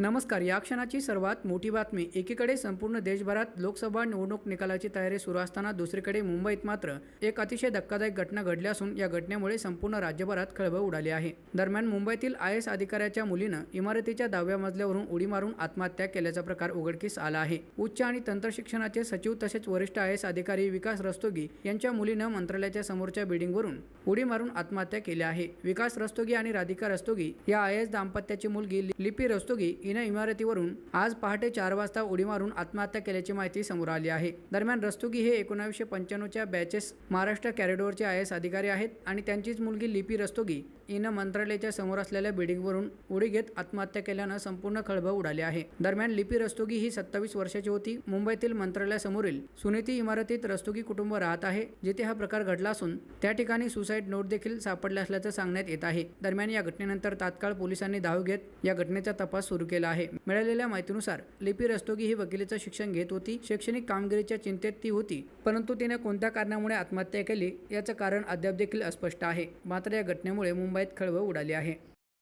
नमस्कार या क्षणाची सर्वात मोठी बातमी. एकीकडे संपूर्ण देशभरात लोकसभा निवडणूक निकालाची तयारी सुरू असताना दुसरीकडे मुंबईत मात्र एक अतिशय धक्कादायक घटना घडली असून या घटनेमुळे संपूर्ण राज्यभरात खळबळ उडाली आहे. दरम्यान मुंबईतील आय एस अधिकाऱ्याच्या मुलीनं इमारतीच्या दहाव्या मजल्यावरून उडी मारून आत्महत्या केल्याचा प्रकार उघडकीस आला आहे. उच्च आणि तंत्रशिक्षणाचे सचिव तसेच वरिष्ठ आय एस अधिकारी विकास रस्तोगी यांच्या मुलीनं मंत्रालयाच्या समोरच्या बिल्डिंगवरून उडी मारून आत्महत्या केली आहे. विकास रस्तोगी आणि राधिका रस्तोगी या आय एस दाम्पत्याची मुलगी लिपी रस्तोगी हिनं इमारतीवरून आज पहाटे चार वाजता उडी मारून आत्महत्या केल्याची माहिती समोर आली आहे. दरम्यान रस्तोगी हे एकोणावीसशे पंच्याण्णवच्या बॅचेस महाराष्ट्र कॅरिडोरचे आय एस अधिकारी आहेत आणि त्यांचीच मुलगी लिपी रस्तोगी हिनं मंत्रालयाच्या समोर असलेल्या बिल्डिंगवरून उडी घेत आत्महत्या केल्यानं संपूर्ण खळबळ उडाली आहे. दरम्यान लिपी रस्तोगी ही सत्तावीस वर्षाची होती. मुंबईतील मंत्रालयासमोरील सुनीती इमारतीत रस्तोगी कुटुंब राहत आहे जिथे हा प्रकार घडला असून त्या ठिकाणी सुसाईड नोट देखील सापडले असल्याचं सांगण्यात येत आहे. दरम्यान या घटनेनंतर तात्काळ पोलिसांनी धाव घेत या घटनेचा तपास सुरू केला. केला आहे. मिळालेल्या माहितीनुसार लिपी रस्तोगी ही वकिलीचं शिक्षण घेत होती. शैक्षणिक कामगिरीच्या चिंतेत ती होती परंतु तिने कोणत्या कारणामुळे आत्महत्या केली याचं कारण अद्याप देखील अस्पष्ट आहे. मात्र या घटनेमुळे मुंबईत खळबळ उडाली आहे.